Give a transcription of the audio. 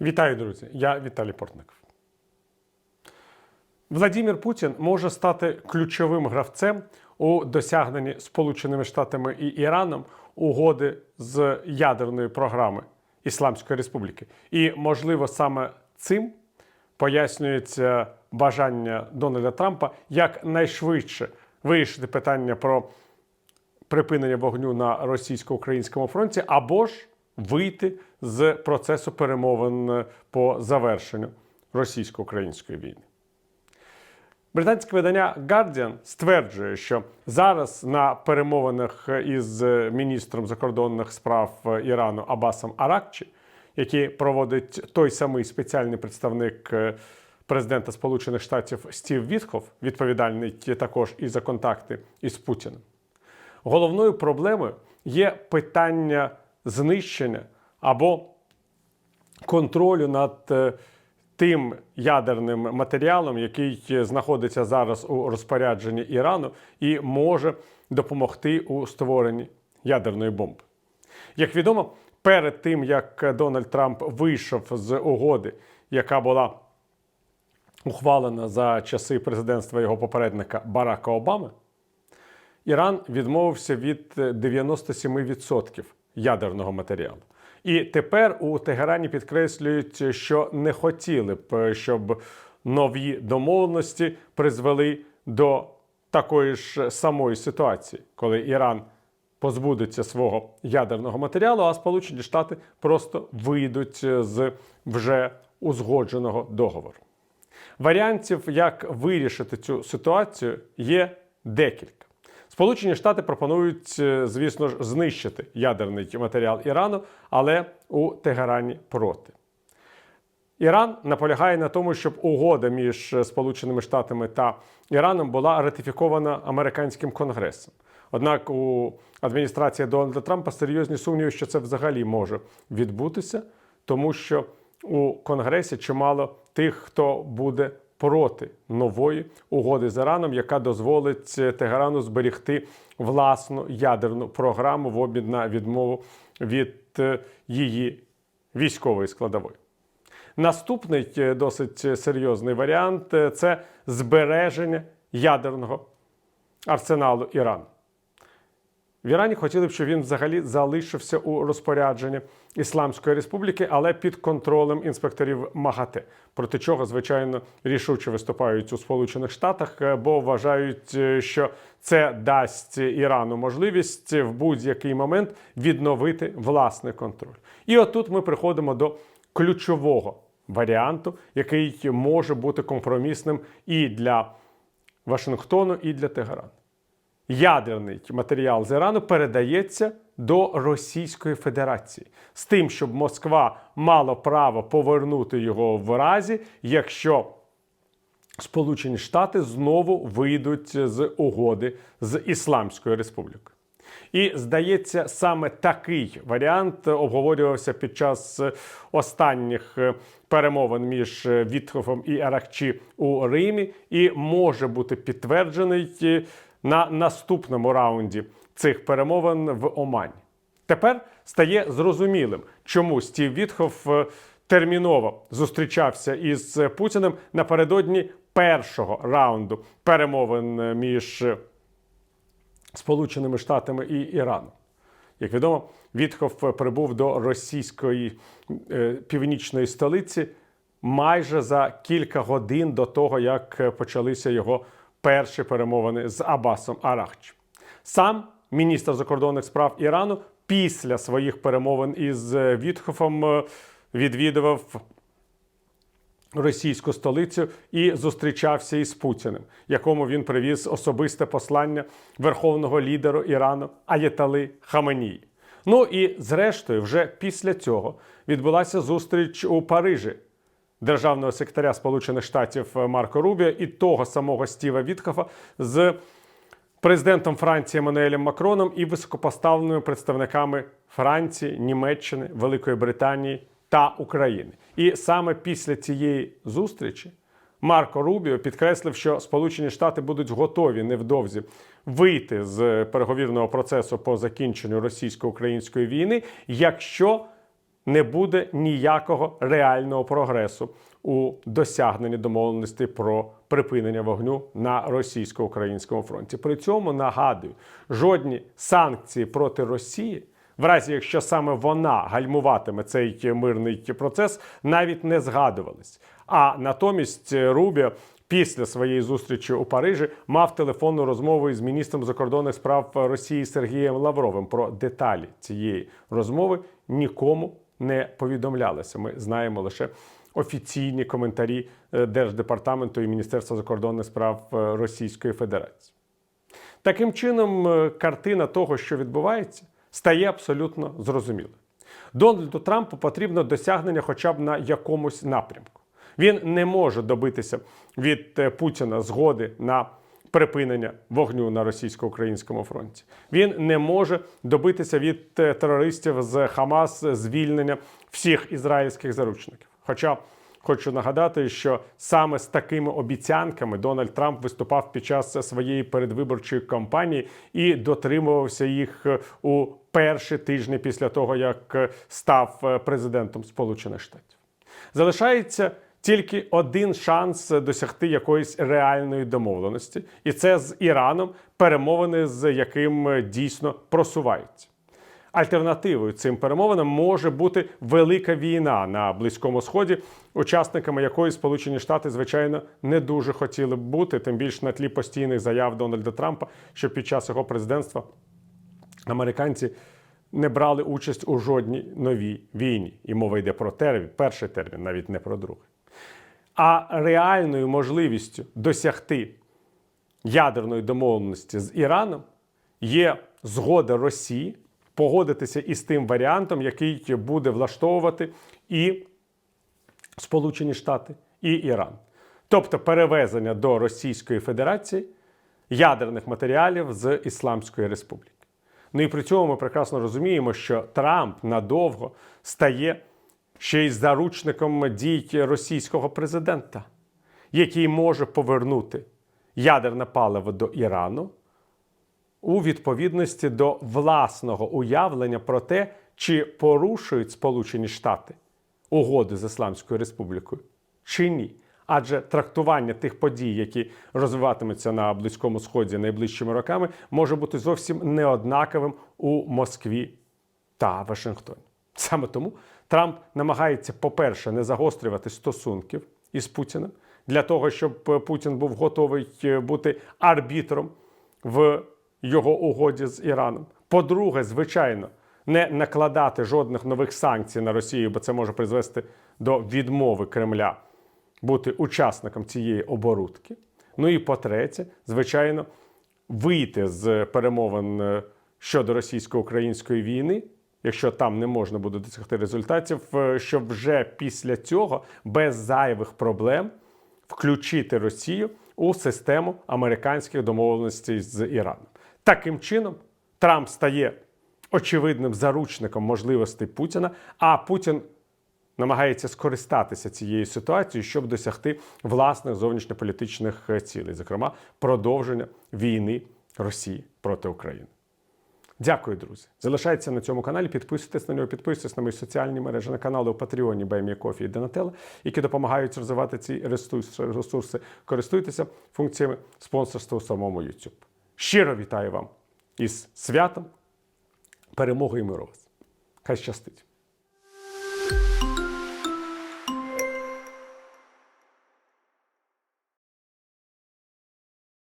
Вітаю, друзі! Я Віталій Портников. Владимир Путін може стати ключовим гравцем у досягненні Сполученими Штатами і Іраном угоди з ядерної програми Ісламської Республіки. І, можливо, саме цим пояснюється бажання Дональда Трампа якнайшвидше вирішити питання про припинення вогню на російсько-українському фронті, або ж вийти з процесу перемовин по завершенню російсько-української війни. Британське видання Guardian стверджує, що зараз на перемовинах із міністром закордонних справ Ірану Абасом Аракчі, які проводить той самий спеціальний представник президента Сполучених Штатів Стів Вітхов, відповідальний також і за контакти із Путіним. Головною проблемою є питання знищення або контролю над е, тим ядерним матеріалом, який знаходиться зараз у розпорядженні Ірану, і може допомогти у створенні ядерної бомби. Як відомо, перед тим як Дональд Трамп вийшов з угоди, яка була ухвалена за часи президентства його попередника Барака Обами, Іран відмовився від 97% ядерного матеріалу. І тепер у Тегерані підкреслюють, що не хотіли б, щоб нові домовленості призвели до такої ж самої ситуації, коли Іран позбудеться свого ядерного матеріалу, а Сполучені Штати просто вийдуть з вже узгодженого договору. Варіантів, як вирішити цю ситуацію, є декілька. Сполучені Штати пропонують, е, звісно ж, знищити ядерний матеріал Ірану, але у Тегерані проти. Іран наполягає на тому, щоб угода між Сполученими Штатами та Іраном була ратифікована американським конгресом. Однак у адміністрації Дональда Трампа серйозні сумніви, що це взагалі може відбутися, тому що у Конгресі чимало тих, хто буде проти нової угоди з Іраном, яка дозволить Тегерану зберігти власну ядерну програму в обмін на відмову від е, її військової складової. Наступний е, досить серйозний варіант е, це збереження ядерного арсеналу Ірану. В Ірані хотіли б, щоб він взагалі залишився у розпорядженні Ісламської республіки, але під контролем інспекторів МАГАТЕ, проти чого, звичайно, рішуче виступають у Сполучених Штатах, е, бо вважають, е, що це дасть Ірану можливість в будь-який момент відновити власний контроль. І отут ми приходимо до ключового варіанту, який може бути компромісним і для Вашингтону, і для Тегерану ядерний матеріал з Ірану передається до Російської Федерації з тим, щоб Москва мала право повернути його в разі, якщо Сполучені Штати знову вийдуть з угоди з Ісламською Республікою. І здається, саме такий варіант обговорювався під час останніх перемовин між Вітхофом і Аракчі у Римі, і може бути підтверджений на наступному раунді цих перемовин в Омані. Тепер стає зрозумілим, чому Стів Вітхов е, терміново зустрічався із Путіним напередодні першого раунду перемовин між Сполученими Штатами і Іраном. Як відомо, Вітхов прибув до російської е, північної столиці майже за кілька годин до того, як почалися його перші перемовини з Абасом Арахчі. Сам міністр закордонних справ Ірану після своїх перемовин із Вітхофом е, відвідував російську столицю і зустрічався із Путіним, якому він привіз особисте послання верховного лідеру Ірану Аєтали Хаменії. Ну і зрештою, вже після цього відбулася зустріч у Парижі державного секретаря Сполучених Штатів Марко Рубіо і того самого Стіва Віткофа з президентом Франції Еммануелем Макроном і високопоставленими представниками Франції, Німеччини, Великої Британії та України. І саме після цієї зустрічі Марко Рубіо підкреслив, що Сполучені Штати будуть готові невдовзі вийти з переговірного процесу по закінченню російсько-української війни, якщо не буде ніякого реального прогресу у досягненні домовленості про припинення вогню на російсько-українському фронті. При цьому нагадую, жодні санкції проти Росії. В разі, якщо саме вона гальмуватиме цей мирний процес, навіть не згадувались. А натомість Рубіо після своєї зустрічі у Парижі мав телефонну розмову із міністром закордонних справ Росії Сергієм Лавровим. Про деталі цієї розмови нікому не повідомлялося. Ми знаємо лише офіційні коментарі е, Держдепартаменту і Міністерства закордонних справ е, Російської Федерації. Таким чином, е, картина того, що відбувається, стає абсолютно зрозумілою. Дональду Трампу потрібно досягнення хоча б на якомусь напрямку. Він не може добитися від Путіна згоди на припинення вогню на російсько-українському фронті. Він не може добитися від е, терористів з Хамас звільнення всіх ізраїльських заручників. Хоча Хочу нагадати, що саме з такими обіцянками Дональд Трамп виступав під час своєї передвиборчої кампанії і дотримувався їх е, у перші тижні після того, як е, став президентом Сполучених Штатів. Залишається тільки один шанс досягти якоїсь реальної домовленості, і це з Іраном, перемовини з яким е, дійсно просуваються. Альтернативою цим перемовинам може бути велика війна на Близькому Сході, учасниками якої Сполучені Штати, звичайно, не дуже хотіли б бути, тим більше на тлі постійних заяв Дональда Трампа, що під час його президентства американці не брали участь у жодній новій війні. І мова йде про термін, перший термін, навіть не про другий. А реальною можливістю досягти ядерної домовленості з Іраном є згода Росії погодитися із тим варіантом, який буде влаштовувати і Сполучені Штати, і Іран. Тобто перевезення до Російської Федерації ядерних матеріалів з Ісламської Республіки. Ну і при цьому ми прекрасно розуміємо, що Трамп надовго стає ще й заручником дій російського президента, який може повернути ядерне паливо до Ірану у відповідності до власного уявлення про те, чи порушують Сполучені Штати угоди з Ісламською Республікою, чи ні. Адже трактування тих подій, які розвиватимуться на Близькому Сході найближчими роками, може бути зовсім неоднаковим у Москві та Вашингтоні. Саме тому Трамп намагається, по-перше, не загострювати стосунків із Путіним для того, щоб Путін був готовий бути арбітром в його угоді з Іраном. По-друге, звичайно, не накладати жодних нових санкцій на Росію, бо це може призвести до відмови Кремля бути учасником цієї оборудки. Ну і по-третє, звичайно, вийти з перемовин е, щодо російсько-української війни, якщо там не можна буде досягти результатів, е, щоб вже після цього без зайвих проблем включити Росію у систему американських домовленостей з Іраном. Таким чином, Трамп стає очевидним заручником можливостей Путіна, а Путін намагається скористатися цією ситуацією, щоб досягти власних зовнішньополітичних е, цілей, зокрема продовження війни Росії проти України. Дякую, друзі. Залишайтеся на цьому каналі, підписуйтесь на нього, підписуйтесь на мої соціальні мережі, на канали у Патреоні, Баймі Кофі і Донателла, які допомагають розвивати ці ресурси. Користуйтеся функціями спонсорства у самому YouTube. Щиро вітаю вам із святом, перемогою і миру вас. Хай щастить!